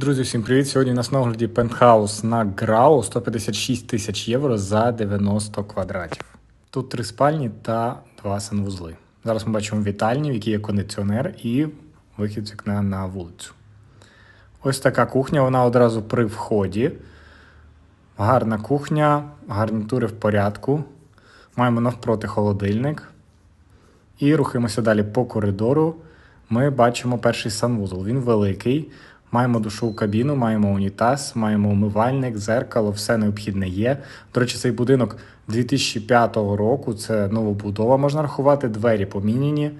Друзі, всім привіт! Сьогодні на огляді пентхаус на Грау 156 тисяч євро за 90 квадратів. Тут три спальні та два санвузли. Зараз ми бачимо вітальні, в якій є кондиціонер і вихід з вікна на вулицю. Ось така кухня, вона одразу при вході. Гарна кухня, гарнітури в порядку. Маємо навпроти холодильник. І рухаємося далі по коридору. Ми бачимо перший санвузол. Він великий. Маємо душову кабіну, маємо унітаз, маємо умивальник, зеркало, все необхідне є. До речі, цей будинок 2005 року, це новобудова, можна рахувати, двері поміняні.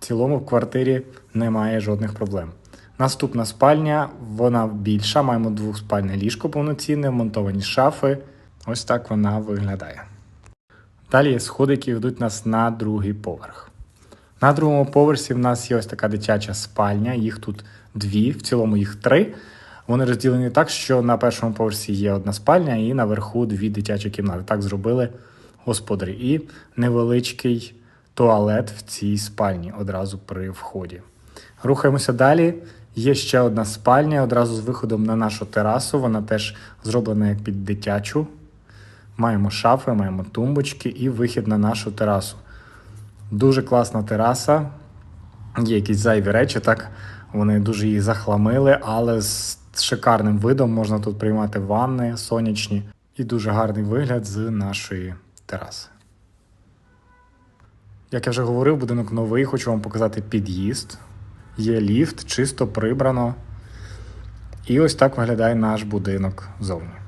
В цілому в квартирі немає жодних проблем. Наступна спальня, вона більша, маємо двохспальне ліжко повноцінне, вмонтовані шафи. Ось так вона виглядає. Далі є сходи, які ведуть нас на другий поверх. На другому поверсі в нас є ось така дитяча спальня, їх тут дві, в цілому їх три. Вони розділені так, що на першому поверсі є одна спальня і наверху дві дитячі кімнати. Так зробили господарі. І невеличкий туалет в цій спальні одразу при вході. Рухаємося далі. Є ще одна спальня одразу з виходом на нашу терасу. Вона теж зроблена як під дитячу. Маємо шафи, маємо тумбочки і вихід на нашу терасу. Дуже класна тераса. Є якісь зайві речі, так вони дуже її захламили, але з шикарним видом можна тут приймати ванни сонячні і дуже гарний вигляд з нашої тераси. Як я вже говорив, будинок новий, хочу вам показати під'їзд. Є ліфт, чисто прибрано. І ось так виглядає наш будинок зовні.